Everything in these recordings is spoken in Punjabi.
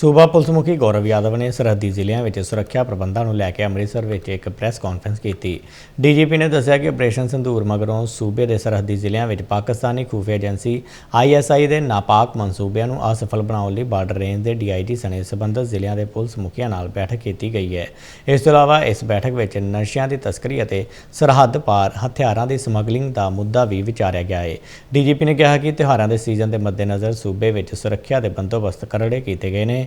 ਸੂਬਾ ਪੁਲਿਸ ਮੁਖੀ ਗੌਰਵ ਯਾਦਵ ਨੇ ਸਰਹੱਦੀ ਜ਼ਿਲ੍ਹਿਆਂ ਵਿੱਚ ਸੁਰੱਖਿਆ ਪ੍ਰਬੰਧਾਂ ਨੂੰ ਲੈ ਕੇ ਅੰਮ੍ਰਿਤਸਰ ਵਿੱਚ ਇੱਕ ਪ੍ਰੈਸ ਕਾਨਫਰੰਸ ਕੀਤੀ। ਡੀਜੀਪੀ ਨੇ ਦੱਸਿਆ ਕਿ ਆਪਰੇਸ਼ਨ ਸੰਧੂਰ ਮਗਰੋਂ ਸੂਬੇ ਦੇ ਸਰਹੱਦੀ ਜ਼ਿਲ੍ਹਿਆਂ ਵਿੱਚ ਪਾਕਿਸਤਾਨੀ ਖੂਫੀਆ ਏਜੰਸੀ ਆਈਐਸਆਈ ਦੇ ਨਾਪਾਕ ਮਨਸੂਬਿਆਂ ਨੂੰ ਅਸਫਲ ਬਣਾਉਣ ਲਈ ਬਾਰਡਰ ਰੇਂਜ ਦੇ ਡੀਆਈਜੀ ਸਣੇ ਸਬੰਧਤ ਜ਼ਿਲ੍ਹਿਆਂ ਦੇ ਪੁਲਿਸ ਮੁਖੀਆਂ ਨਾਲ ਬੈਠਕ ਕੀਤੀ ਗਈ ਹੈ। ਇਸ ਤੋਂ ਇਲਾਵਾ ਇਸ ਬੈਠਕ ਵਿੱਚ ਨਸ਼ਿਆਂ ਦੀ ਤਸਕਰੀ ਅਤੇ ਸਰਹੱਦ ਪਾਰ ਹਥਿਆਰਾਂ ਦੀ ਸਮਗਲਿੰਗ ਦਾ ਮੁੱਦਾ ਵੀ ਵਿਚਾਰਿਆ ਗਿਆ ਹੈ। ਡੀਜੀਪੀ ਨੇ ਕਿਹਾ ਕਿ ਤਿਉਹਾਰਾਂ ਦੇ ਸੀਜ਼ਨ ਦੇ ਮੱਦੇਨਜ਼ਰ ਸੂਬੇ ਵਿੱਚ ਸੁਰੱਖਿਆ ਦੇ ਬੰਦੋਬਸਤ ਕਰੜੇ ਕੀਤੇ ਗਏ ਨੇ।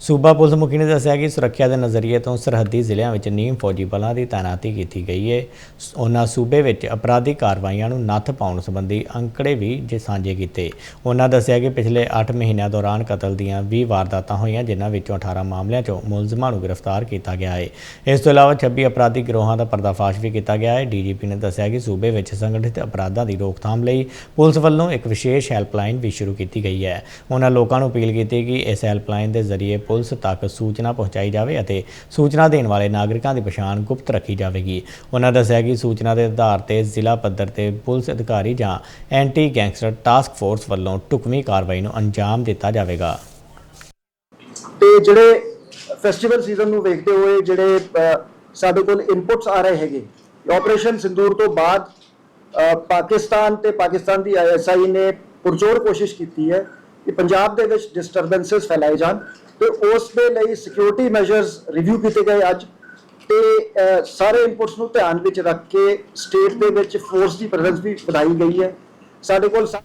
ਸੂਬਾ ਪੁਲਿਸ ਮੁਖੀ ਨੇ ਦੱਸਿਆ ਕਿ ਸੁਰੱਖਿਆ ਦੇ ਨਜ਼ਰੀਏ ਤੋਂ ਸਰਹੱਦੀ ਜ਼ਿਲ੍ਹਿਆਂ ਵਿੱਚ ਨੀਮ ਫੌਜੀ ਬਲਾਂ ਦੀ ਤਾਇਨਾਤੀ ਕੀਤੀ ਗਈ ਹੈ ਸ- ਉਹਨਾਂ ਸੂਬੇ ਵਿੱਚ ਅਪਰਾਧਿਕ ਕਾਰਵਾਈਆਂ ਨੂੰ ਨੱਥ ਪਾਉਣ ਸੰਬੰਧੀ ਅੰਕੜੇ ਵੀ ਜੇ ਸਾਂਝੇ ਕੀਤੇ। ਉਹਨਾਂ ਦੱਸਿਆ ਕਿ ਪਿਛਲੇ 8 ਮਹੀਨਿਆਂ ਦੌਰਾਨ ਕਤਲ ਦੀਆਂ 20 ਵਾਰਦਾਤਾਂ ਹੋਈਆਂ, ਜਿਨ੍ਹਾਂ ਵਿੱਚੋਂ 18 ਮਾਮਲਿਆਂ 'ਚੋਂ ਮੁਲਜ਼ਮਾਂ ਨੂੰ ਗ੍ਰਿਫਤਾਰ ਕੀਤਾ ਗਿਆ ਹੈ ਇਸ ਤੋਂ ਇਲਾਵਾ 26 ਅਪਰਾਧਿਕ ਗਰੋਹਾਂ ਦਾ ਪਰਦਾਫਾਸ਼ ਵੀ ਕੀਤਾ ਗਿਆ ਹੈ ਡੀਜੀਪੀ ਨੇ ਦੱਸਿਆ ਕਿ ਸੂਬੇ ਵਿੱਚ ਸੰਗਠਿਤ ਅਪਰਾਧਾਂ ਦੀ ਰੋਕਥਾਮ ਲਈ ਪੁਲਿਸ ਵੱਲੋਂ ਇੱਕ ਵਿਸ਼ੇਸ਼ ਹੈਲਪਲਾਈਨ ਵੀ ਸ਼ੁਰੂ ਕੀਤੀ ਗਈ ਹੈ ਉਹਨਾਂ ਲੋਕਾਂ ਨੂੰ ਅਪੀਲ ਕੀਤੀ ਕਿ ਇਸ ਹੈਲਪਲਾਈਨ ਦੇ ਜ਼ਰੀਏ ਪੁਲਿਸ ਤੱਕ ਸੂਚਨਾ ਪਹੁੰਚਾਈ ਜਾਵੇ ਅਤੇ ਸੂਚਨਾ ਦੇਣ ਵਾਲੇ ਨਾਗਰਿਕਾਂ ਦੀ ਪਛਾਣ ਗੁਪਤ ਰੱਖੀ ਜਾਵੇਗੀ। ਉਹਨਾਂ ਦੱਸਿਆ ਕਿ ਸੂਚਨਾ ਦੇ ਆਧਾਰ ਤੇ ਜ਼ਿਲ੍ਹਾ ਪੱਧਰ ਤੇ ਪੁਲਿਸ ਅਧਿਕਾਰੀ ਜਾਂ ਐਂਟੀ ਗੈਂਗਸਟਰ ਟਾਸਕ ਫੋਰਸ ਵੱਲੋਂ ਢੁਕਵੀਂ ਕਾਰਵਾਈ ਨੂੰ ਅੰਜਾਮ ਦਿੱਤਾ ਜਾਵੇਗਾ। ਤੇ ਜਿਹੜੇ ਫੈਸਟੀਵਲ ਸੀਜ਼ਨ ਨੂੰ ਵੇਖਦੇ ਹੋਏ ਜਿਹੜੇ ਸਾਡੇ ਕੋਲ ਇਨਪੁਟਸ ਆ ਰਹੇ ਹੈਗੇ ਆਪਰੇਸ਼ਨ ਸਿੰਦੂਰ ਤੋਂ ਬਾਅਦ ਪਾਕਿਸਤਾਨ ਤੇ ਪਾਕਿਸਤਾਨ ਦੀ ਆਈਐਸਆਈ ਨੇ ਪੁਰਜ਼ੋਰ ਕੋਸ਼ਿਸ਼ ਕੀਤੀ ਹੈ ਕਿ ਪੰਜਾਬ ਦੇ ਵਿੱਚ ਡਿਸਟਰਬੈਂਸਸ ਫੈਲਾਏ ਜਾਣ ਤੇ ਉਸ ਦੇ ਲਈ ਸਿਕਿਉਰਿਟੀ ਮੈਜਰਸ ਰਿਵਿਊ ਕੀਤੇ ਗਏ ਅੱਜ। ਤੇ ਸਾਰੇ ਇਨਪੁਟਸ ਨੂੰ ਧਿਆਨ ਵਿੱਚ ਰੱਖ ਕੇ ਸਟੇਟ ਦੇ ਵਿੱਚ ਫੋਰਸ ਦੀ ਪ੍ਰੈਜ਼ੈਂਸ ਵੀ ਵਧਾਈ ਗਈ ਹੈ। ਸਾਡੇ ਕੋਲ ਸਾ-